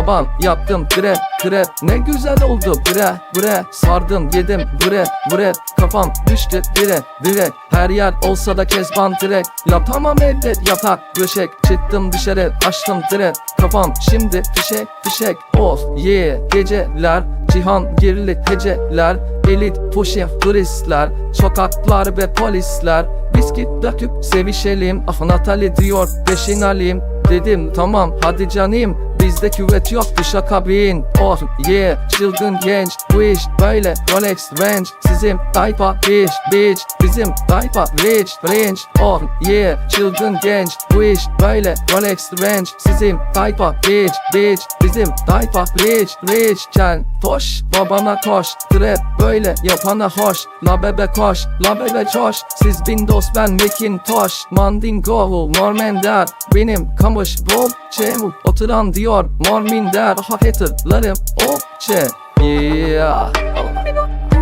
saban yaptım bre krep Ne güzel oldu bre bre Sardım yedim bre bre Kafam düştü dire dire. Her yer olsa da kezban direk Yapamam evde yatak döşek. Çıktım dışarı açtım dire. Kafam şimdi fişek fişek. Of yeah geceler. Cihan girli heceler. Elit poşet turistler. Sokaklar ve polisler. Biskit döküp sevişelim. Ah Natali diyor peşin alayım. Dedim tamam hadi canım Bizde küvet yoktu şaka bin Oh yeah çılgın genç. Bu iş böyle Rolex range. Sizin tayfa bitch bitch. Bizim tayfa rich range Oh yeah çılgın genç. Bu iş böyle Rolex range. Sizin tayfa bitch bitch. Bizim tayfa rich rich. Can toş babana koş. Trap böyle yapana hoş. La bebe koş la bebe coş. Siz Windows ben Macintosh. Mandingo Normender Benim kamış bol çevuk Oturan diyor Morminder Aha haterlarım okçe Yeah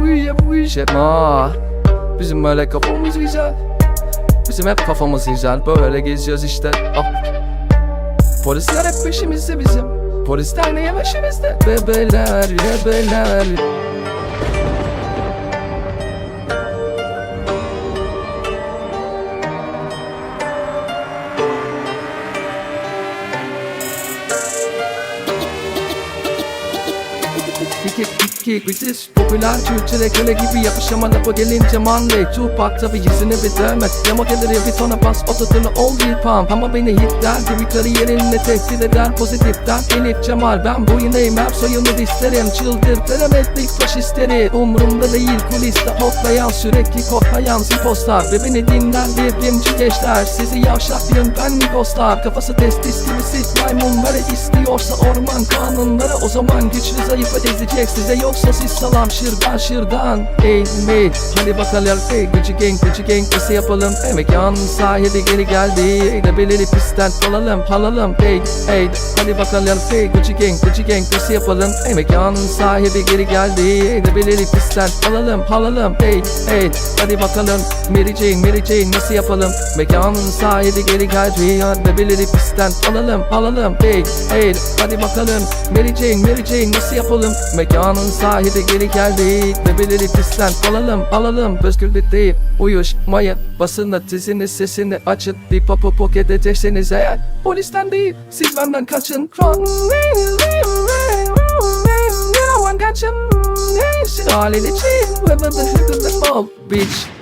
Bu işe bu işe Ma Bizim böyle kafamız güzel. Bizim hep kafamız güzel. Böyle geziyoruz işte. Ah. Polisler hep peşimizde bizim. Polisler neye peşimizde Bebeler bebeler İki iki biziz Popüler Türkçe köle gibi yapışama lafa gelince manley Tupac tabi yüzünü dövme Yama gelir bir tona bas ototunu ol bir pam Ama beni hitler gibi kariyerinle tehdit eder pozitiften Elif Cemal ben bu yineyim hep soyunu isterim Çıldırtırım etlik faşistleri Umrumda değil kuliste hoplayan sürekli koklayan ziposlar Ve beni dinlendirdim gençler Sizi yavşaklıyım ben mikoslar Kafası testis gibi sit maymunları istiyorsa orman kanunları O zaman güçlü zayıfı ezecek size yoksa siz salam şırdan şırdan. Ey mate hadi bakalım ey gücü gang gücü gang nasıl yapalım? Ey mekanın sahibi geri geldi Ey de belirli pistten alalım halalım Ey ey hadi bakalım ey gücü gang gücü gang nasıl yapalım? Ey mekanın sahibi geri geldi Ey de belirli pistten alalım halalım Ey ey hadi bakalım Mary Jane Mary Jane nasıl yapalım? Mekanın sahibi geri geldi Hadi belirli pistten alalım alalım. Ey ey hadi bakalım Mary Jane Mary Jane nasıl yapalım Mekanın sahibi geri geldi. Bebeleri pistten alalım alalım. Özgürlük değil uyuşmayın Basında dizini sesini açın. Dip hop hop edeceksiniz eğer. Polisten değil siz benden kaçın. Run Kaçın Halil için Bitch